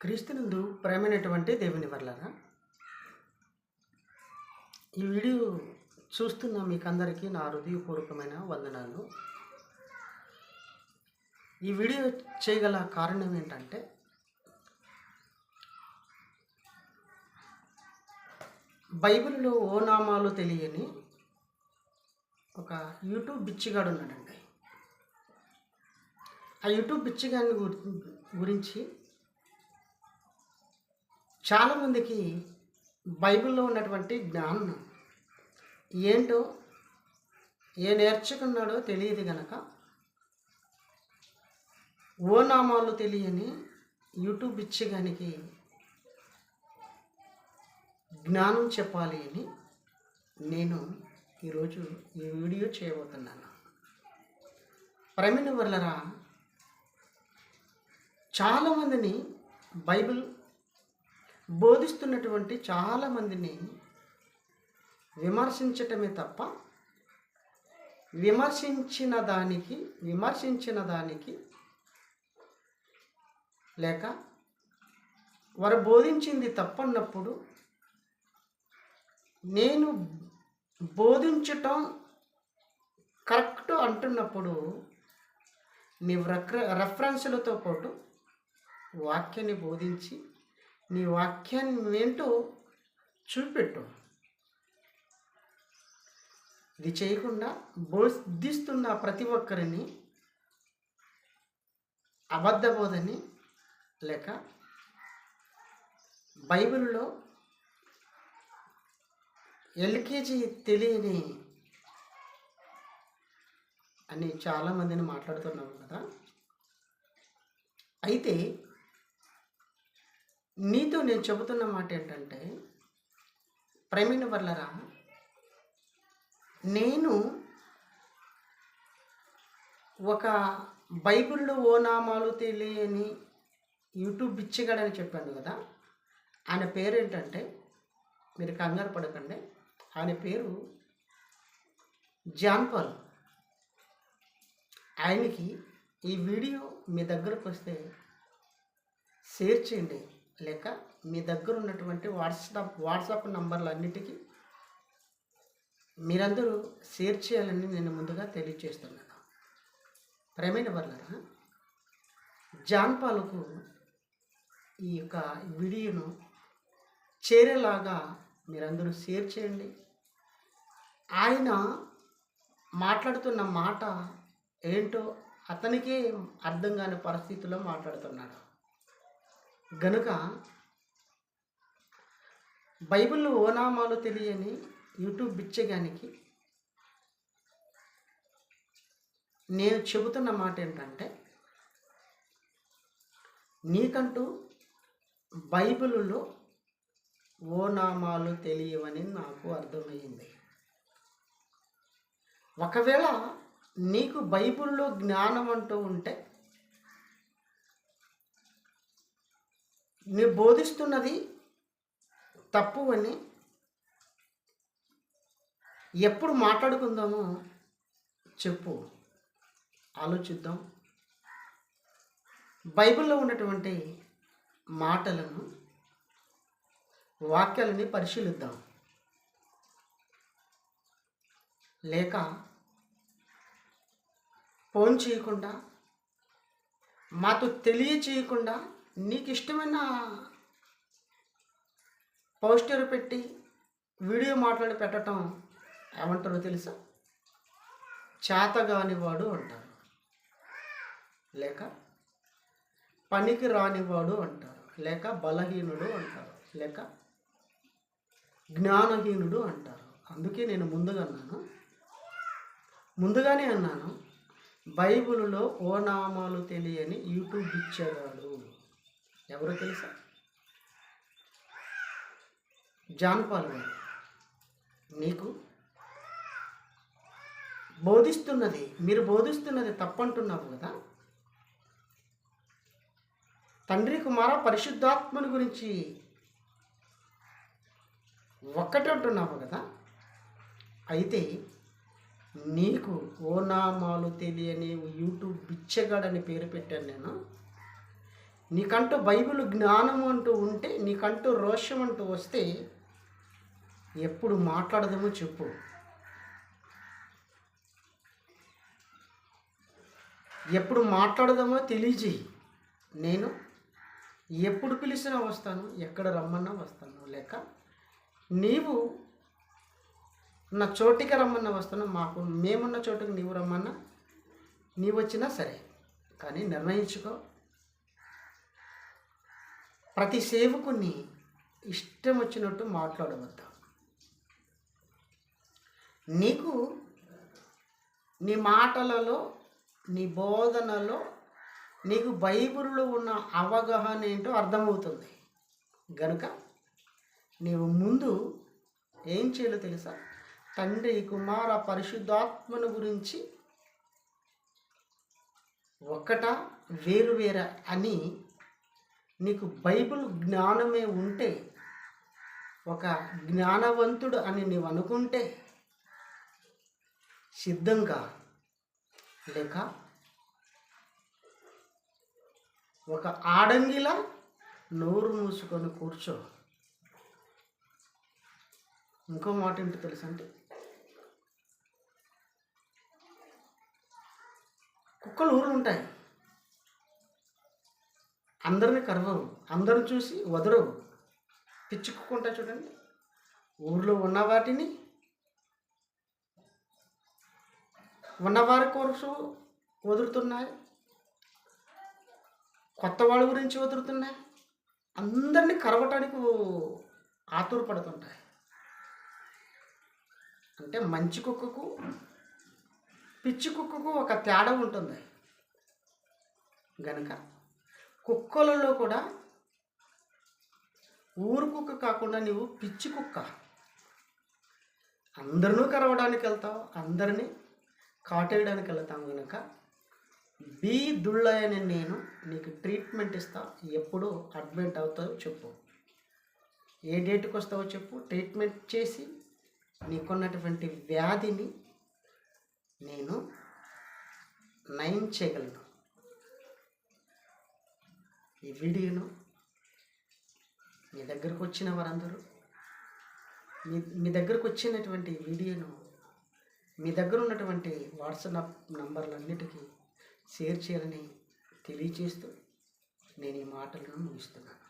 క్రీస్తునందు ప్రేమైనటువంటి దేవుని వర్లరా ఈ వీడియో చూస్తున్న మీకందరికీ నా హృదయపూర్వకమైన వందనాలు. ఈ వీడియో చేయగల కారణం ఏంటంటే బైబిల్లో ఓ నామాలు తెలియని ఒక యూట్యూబ్ బిచ్చిగాడు ఉన్నాడండి. ఆ యూట్యూబ్ బిచ్చిగాడిని గురించి చాలామందికి బైబిల్లో ఉన్నటువంటి జ్ఞానం ఏంటో ఏ నేర్చుకున్నాడో తెలియదు గనక ఓ నామాలు తెలియని యూట్యూబ్ ఇచ్చగానికి జ్ఞానం చెప్పాలి అని నేను ఈరోజు ఈ వీడియో చేయబోతున్నాను. ప్రమిణ వల్లరా చాలామందిని బైబిల్ బోధిస్తున్నటువంటి చాలామందిని విమర్శించటమే తప్ప విమర్శించిన దానికి విమర్శించిన దానికి లేక వారు బోధించింది తప్పన్నప్పుడు నేను బోధించటం కరెక్ట్ అంటున్నప్పుడు నీ రెఫర రెఫరెన్స్లతో పాటు వాక్యాన్ని బోధించి నీ వాక్యాన్ని ఏంటో చూపెట్టు. ఇది చేయకుండా బోధిస్తున్న ప్రతి ఒక్కరిని అబద్ధ బోధని లేక బైబిల్లో ఎల్కేజీ తెలియని అని చాలామందిని మాట్లాడుతున్నాం కదా. అయితే నీతో నేను చెబుతున్న మాట ఏంటంటే ప్రవీణ్ వర్లరా నేను ఒక బైబిల్లో ఓ నామాలు తెలియని యూట్యూబ్ బిచ్చగాడని చెప్పాను కదా ఆయన పేరు ఏంటంటే మీరు కంగారు పడకండి ఆయన పేరు జాన్పాల్ ఆయనకి ఈ వీడియో మీ దగ్గరకు వస్తే షేర్ చేయండి. లేక మీ దగ్గర ఉన్నటువంటి వాట్సాప్ వాట్సాప్ నంబర్లన్నిటికీ మీరందరూ షేర్ చేయాలని నేను ముందుగా తెలియజేస్తున్నాను. ప్రేమైన వర్లరా జాన్పాలకు ఈ యొక్క వీడియోను చేరేలాగా మీరందరూ షేర్ చేయండి. ఆయన మాట్లాడుతున్న మాట ఏంటో అతనికే అర్థం కాని పరిస్థితిలో మాట్లాడుతున్నాడు గనుక బైబిల్లో ఓనామాలు తెలియని యూట్యూబ్ బిచ్చగానికి నేను చెబుతున్న మాట ఏంటంటే నీకంటూ బైబిల్లో ఓనామాలు తెలియవని నాకు అర్థమయ్యింది ఒకవేళ నీకు బైబిల్లో జ్ఞానం అంటూ ఉంటే నువ్వు బోధిస్తున్నది తప్పు అని ఎప్పుడు మాట్లాడుకుందామో చెప్పు. ఆలోచిద్దాం. బైబిల్లో ఉన్నటువంటి మాటలను వాక్యాలని పరిశీలిద్దాం. లేక ఫోన్ చేయకుండా మాతో తెలియచేయకుండా నీకు ఇష్టమైన పోస్టర్ పెట్టి వీడియో మాట్లాడి పెట్టడం ఏమంటారో తెలుసా? చేతగానివాడు అంటారు. లేక పనికి రానివాడు అంటారు. లేక బలహీనుడు అంటారు. లేక జ్ఞానహీనుడు అంటారు. అందుకే నేను ముందుగా అన్నాను. ముందుగానే అన్నాను బైబిల్లో ఓనామాలు తెలియని యూట్యూబ్ ఇచ్చేవాడు. ఎవరో తెలుసా? జాన్ పాల్ గారు. నీకు? బోధిస్తున్నది మీరు బోధిస్తున్నది తప్పంటున్నావు కదా? తండ్రి కుమార పరిశుద్ధాత్మని గురించి ఒక్కటే అంటున్నావు కదా? అయితే నీకు ఓనామాలు తెలియని యూట్యూబ్ బిచ్చగాడని పేరు పెట్టాను నేను. నీకంటూ బైబిల్ జ్ఞానం అంటూ ఉంటే నీకంటూ రోషం అంటూ వస్తే ఎప్పుడు మాట్లాడదామో చెప్పు. ఎప్పుడు మాట్లాడదామో తెలియజేయి. నేను ఎప్పుడు పిలిచినా వస్తాను ఎక్కడ రమ్మన్నా వస్తాను. లేక నీవు నా చోటికి రమ్మన్నా వస్తాను మాకు మేమున్న చోటుకి నీవు రమ్మన్నా నీవు వచ్చినా సరే. కానీ నిర్ణయించుకో. ప్రతి సేవకుని ఇష్టం వచ్చినట్టు మాట్లాడవద్దు. నీకు నీ మాటలలో నీ బోధనలో నీకు బైబిల్లో ఉన్న అవగాహన ఏంటో అర్థమవుతుంది. గనుక నీవు ముందు ఏం చేయాలో తెలుసా? తండ్రి కుమార పరిశుద్ధాత్మను గురించి ఒక్కట వేరు వేర అని నీకు బైబిల్ జ్ఞానమే ఉంటే ఒక జ్ఞానవంతుడు అని నీవు అనుకుంటే సిద్ధంగా లేక ఒక ఆడంగిలా నోరు మూసుకొని కూర్చో. ఇంకో మాట ఏంటో తెలుసు అంటే కుక్కలు ఊరు ఉంటాయి అందరిని కరవరు అందరిని చూసి వదరవు పిచ్చి ఉంటాయి చూడండి. ఊర్లో ఉన్న వాటిని ఉన్నవారి కోర్సు వదులుతున్నాయి కొత్త వాళ్ళ గురించి వదులుతున్నాయి అందరినీ కరవటానికి ఆతురపడుతుంటాయి. అంటే మంచి కుక్కకు పిచ్చి కుక్కకు ఒక తేడా ఉంటుంది. గనుక కుక్కలలో కూడా ఊరు కుక్క కాకుండా నీవు పిచ్చి కుక్క. అందరినూ కరవడానికి వెళ్తావు అందరినీ కాటేయడానికి వెళ్తాం కనుక బీ దుళ్ళయని నేను నీకు ట్రీట్మెంట్ ఇస్తా. ఎప్పుడు అడ్మిట్ అవుతావో చెప్పు. ఏ డేట్కి వస్తావో చెప్పు. ట్రీట్మెంట్ చేసి నీకున్నటువంటి వ్యాధిని నేను నయం చేయగలను. ఈ వీడియోను మీ దగ్గరకు వచ్చిన వారందరూ మీ మీ దగ్గరకు వచ్చినటువంటి వీడియోను మీ దగ్గర ఉన్నటువంటి వాట్సాప్ నంబర్లన్నిటికీ షేర్ చేయాలని తెలియచేస్తూ నేను ఈ మాటలను ముగిస్తున్నాను.